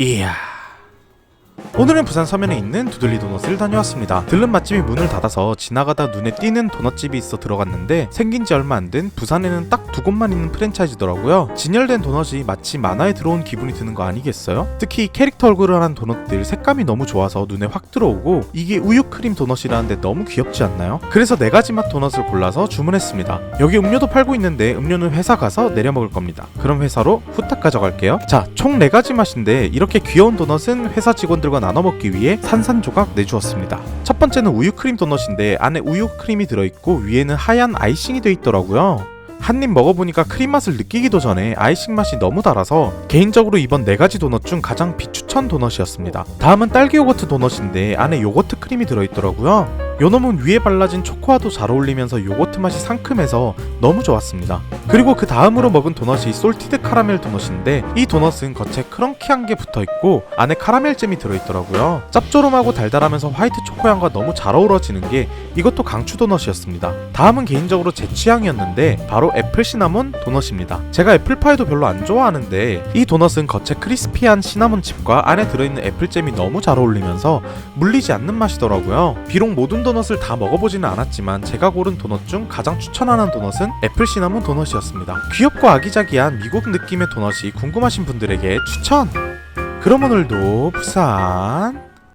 이야. 오늘은 부산 서면에 있는 두들리 도넛을 다녀왔습니다. 들른 맛집이 문을 닫아서 지나가다 눈에 띄는 도넛집이 있어 들어갔는데 생긴 지 얼마 안 된 부산에는 딱 두 곳만 있는 프랜차이즈더라고요. 진열된 도넛이 마치 만화에 들어온 기분이 드는 거 아니겠어요? 특히 캐릭터 얼굴을 한 도넛들 색감이 너무 좋아서 눈에 확 들어오고 이게 우유 크림 도넛이라는데 너무 귀엽지 않나요? 그래서 네 가지 맛 도넛을 골라서 주문했습니다. 여기 음료도 팔고 있는데 음료는 회사 가서 내려 먹을 겁니다. 그럼 회사로 후딱 가져갈게요. 자, 총 네 가지 맛인데 이렇게 귀여운 도넛은 회사 직원들과 나눠 먹기 위해 산산조각 내주었습니다. 첫 번째는 우유 크림 도넛인데 안에 우유 크림이 들어있고 위에는 하얀 아이싱이 되어 있더라고요. 한입 먹어보니까 크림 맛을 느끼기도 전에 아이싱 맛이 너무 달아서 개인적으로 이번 네 가지 도넛 중 가장 비추천 도넛이었습니다. 다음은 딸기 요거트 도넛인데 안에 요거트 크림이 들어있더라고요. 요놈은 위에 발라진 초코와도 잘 어울리면서 요거트 맛이 상큼해서 너무 좋았습니다. 그리고 그 다음으로 먹은 도넛이 솔티드 카라멜 도넛인데 이 도넛은 겉에 크런키한 게 붙어 있고 안에 카라멜 잼이 들어있더라고요. 짭조름하고 달달하면서 화이트 초코 향과 너무 잘 어우러지는 게 이것도 강추 도넛이었습니다. 다음은 개인적으로 제 취향이었는데 바로 애플 시나몬 도넛입니다. 제가 애플파이도 별로 안 좋아하는데 이 도넛은 겉에 크리스피한 시나몬 칩과 안에 들어있는 애플잼이 너무 잘 어울리면서 물리지 않는 맛이더라고요. 비록 모든 도넛을 다 먹어보지는 않았지만 제가 고른 도넛 중 가장 추천하는 도넛은 애플 시나몬 도넛이었습니다. 귀엽고 아기자기한 미국 느낌의 도넛이 궁금하신 분들에게 추천! 그럼 오늘도 부산